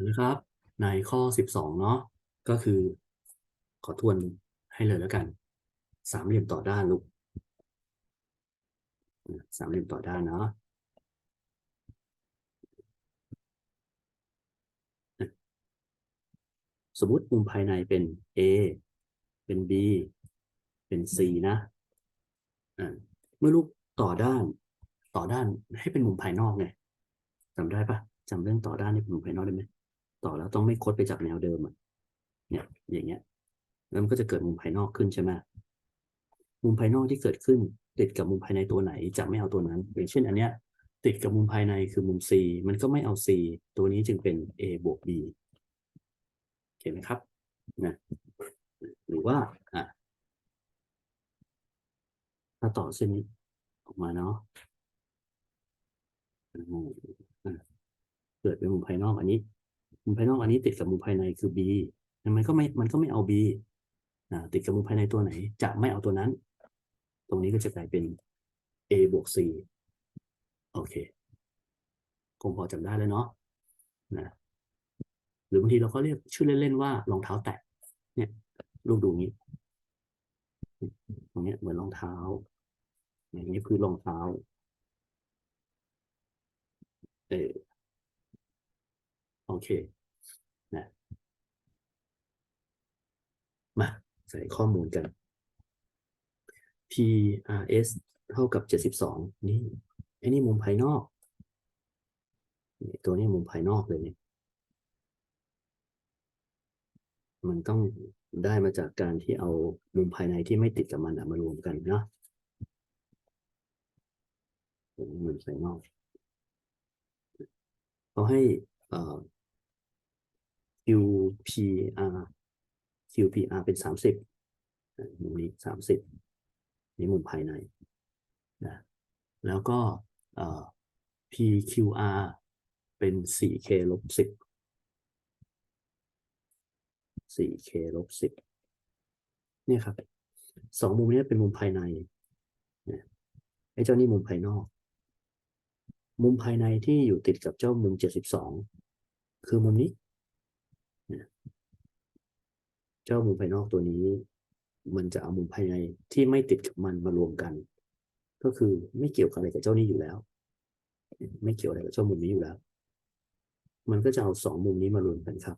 นะครับ ในข้อสิบสองเนาะก็คือ ขอทวนให้เลยแล้วกัน สามเหลี่ยมต่อด้านลูกสามเหลี่ยมต่อด้านเนาะสมมติมุมภายในเป็น A เป็น B เป็น C นะเมื่อลูกต่อด้านต่อด้านให้เป็นมุมภายนอกไงจำได้ปะจำเรื่องต่อด้านให้เป็นมุมภายนอกได้ไหม ต่อแล้วต้องไม่คดไปจากแนวเดิมอะเนี่ยอย่างเงี้ย แล้วมันก็จะเกิดมุมภายนอกขึ้นใช่ไหมมุมภายนอกที่เกิดขึ้น ติดกับมุมภายในตัวไหนจะไม่เอาตัวนั้น อย่างเช่น อันเนี้ย ติดกับมุมภายในคือมุม C มันก็ไม่เอา C ตัวนี้จึงเป็น A บวก B เห็นไหมครับนะหรือว่าอะถ้าต่อเส้นนี้ออกมาเนาะอืมอะเกิดเป็นมุมภายนอกอันนี้ มุมภายนอกอันนี้ติดกับมุมภายในคือ B มันก็ไม่มันก็ไม่เอา B อ่าติดกับมุมภายในตัวไหน จะไม่เอาตัวนั้น ตรงนี้ก็จะกลายเป็น A บวก C โอเคคงพอจำได้แล้วเนาะนะหรือบางทีเราก็เรียกชื่อเล่นๆว่ารองเท้าแตะเนี่ยลูกดูงี้ตรงนี้เหมือนรองเท้า อย่างนี้คือรองเท้าเออโอเค นะ มา ใส่ข้อมูลกัน PRS เท่ากับเจ็ดสิบสองนี่ไอ้นี่มุมภายนอก ตัวนี้มุมภายนอกเลยเนี่ย มันต้องได้มาจากการที่เอามุมภายในที่ไม่ติดกับมันอะมารวมกันเนาะมุมภายนอกเขาให้ QPR QPR เป็นสามสิบมุมนี้สามสิบนี่มุมภายในนะแล้วก็ PQR เป็น 4K ลบสิบ 4K ลบสิบเนี่ยครับสองมุมนี้เป็นมุมภายในนะไอ้เจ้านี่มุมภายนอก มุมภายในที่อยู่ติดกับเจ้ามุมเจ็ดสิบสองคือมุมนี้นะ เจ้ามุมภายนอกตัวนี้ มันจะเอามุมภายในที่ไม่ติดกับมันมารวมกัน ก็คือไม่เกี่ยวกับอะไรกับเจ้านี้อยู่แล้ว ไม่เกี่ยวอะไรกับเจ้ามุมนี้อยู่แล้ว มันก็จะเอาสองมุมนี้มารวมกันครับ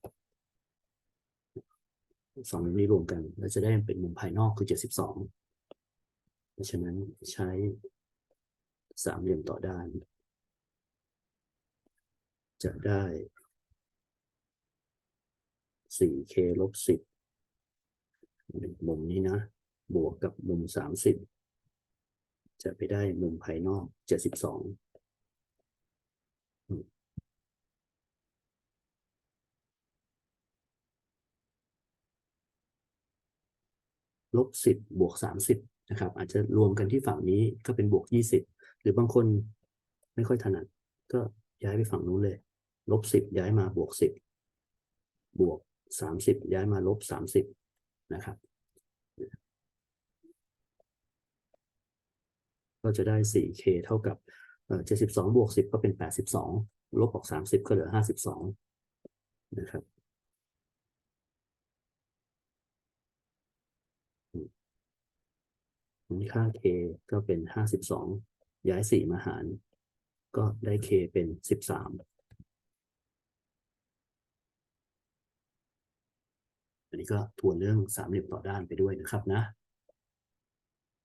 สองมุมนี้รวมกัน แล้วจะได้เป็นมุมภายนอกคือเจ็ดสิบสองเพราะฉะนั้นใช้สามเหลี่ยมต่อด้าน จะได้สี่เคลบสิบ มุมนี้นะ บวกกับมุมสามสิบจะไปได้มุมภายนอกเจ็ดสิบสองลบสิบบวกสามสิบนะครับ อาจจะรวมกันที่ฝั่งนี้ก็เป็นบวกยี่สิบหรือบางคนไม่ค่อยถนัด ก็ย้ายไปฝั่งนู้นเลย ลบสิบย้ายมาบวกสิบบวกสามสิบย้ายมาลบสามสิบ นะครับ ก็จะได้สี่เคเท่ากับเจ็ดสิบสองบวกสิบก็เป็นแปดสิบสองลบออกสามสิบก็เหลือห้าสิบสองนะครับค่า k ก็เป็นห้าสิบสองย้ายสี่มาหาร ก็ได้ k เป็นสิบสามอัน นี้ก็ทวนเรื่องสามเหลี่ยมต่อด้านไปด้วยนะครับนะ